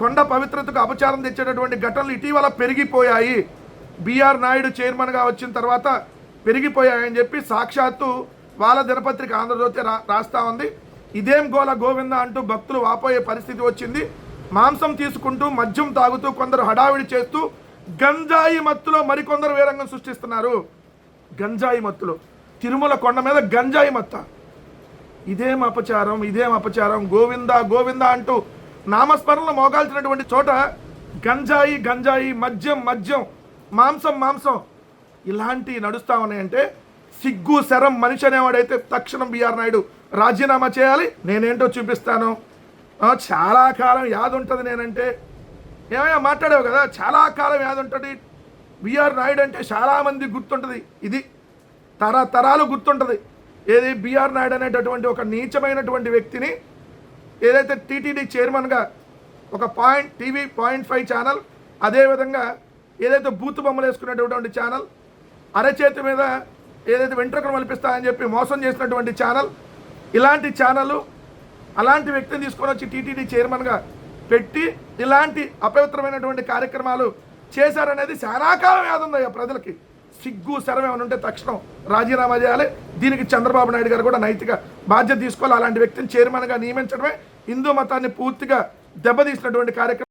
కొండ పవిత్రతకు అపచారం తెచ్చేటటువంటి ఘటనలు ఇటీవల పెరిగిపోయాయి. బీఆర్ నాయుడు చైర్మన్గా వచ్చిన తర్వాత పెరిగిపోయాయని చెప్పి సాక్షాత్తు వాళ్ళ దినపత్రిక ఆంధ్రజ్యోతి రా రాస్తా ఉంది. ఇదేం గోల గోవింద అంటూ భక్తులు వాపోయే పరిస్థితి వచ్చింది. మాంసం తీసుకుంటూ మద్యం తాగుతూ కొందరు హడావిడి చేస్తూ గంజాయి మత్తులో మరికొందరు వేరంగం సృష్టిస్తున్నారు. గంజాయి మత్తులో. తిరుమల కొండ మీద గంజాయి మత్త. ఇదేం అపచారం ఇదేం అపచారం? గోవింద గోవింద అంటూ నామస్మరణలు మోగాల్సినటువంటి చోట గంజాయి గంజాయి మద్యం మద్యం మాంసం మాంసం ఇలాంటివి నడుస్తా ఉన్నాయంటే సిగ్గు శరం మనిషి అనేవాడైతే తక్షణం బీఆర్ నాయుడు రాజీనామా చేయాలి. నేనేంటో చూపిస్తాను. చాలా కాలం యాది ఉంటుంది నేనంటే. ఏమైనా మాట్లాడావు కదా చాలా కాలం యాది ఉంటుంది. బీఆర్ నాయుడు అంటే చాలామంది గుర్తుంటుంది. ఇది తరతరాలు గుర్తుంటుంది. ఏది బీఆర్ నాయుడు అనేటటువంటి ఒక నీచమైనటువంటి వ్యక్తిని ఏదైతే టీటీడీ చైర్మన్గా ఒక point TV point five channel అదేవిధంగా ఏదైతే బూత్ బొమ్మలు వేసుకునేటటువంటి ఛానల్ అరచేతి మీద ఏదైతే వెంట్రుకలు మలిపిస్తాయని చెప్పి మోసం చేసినటువంటి ఛానల్ ఇలాంటి ఛానల్ అలాంటి వ్యక్తిని తీసుకొని వచ్చి టీటీడీ చైర్మన్గా పెట్టి ఇలాంటి అపవిత్రమైనటువంటి కార్యక్రమాలు చేశారనేది చాలా కాలం యాదుందయ్యా ప్రజలకి. సిగ్గు శరం ఏమైనా ఉంటే తక్షణం రాజీనామా చేయాలి. దీనికి చంద్రబాబు నాయుడు గారు కూడా నైతిక బాధ్యత తీసుకోవాలి. అలాంటి వ్యక్తిని చైర్మన్గా నియమించడమే హిందూ మతాన్ని పూర్తిగా దెబ్బతీసినటువంటి కార్యక్రమం.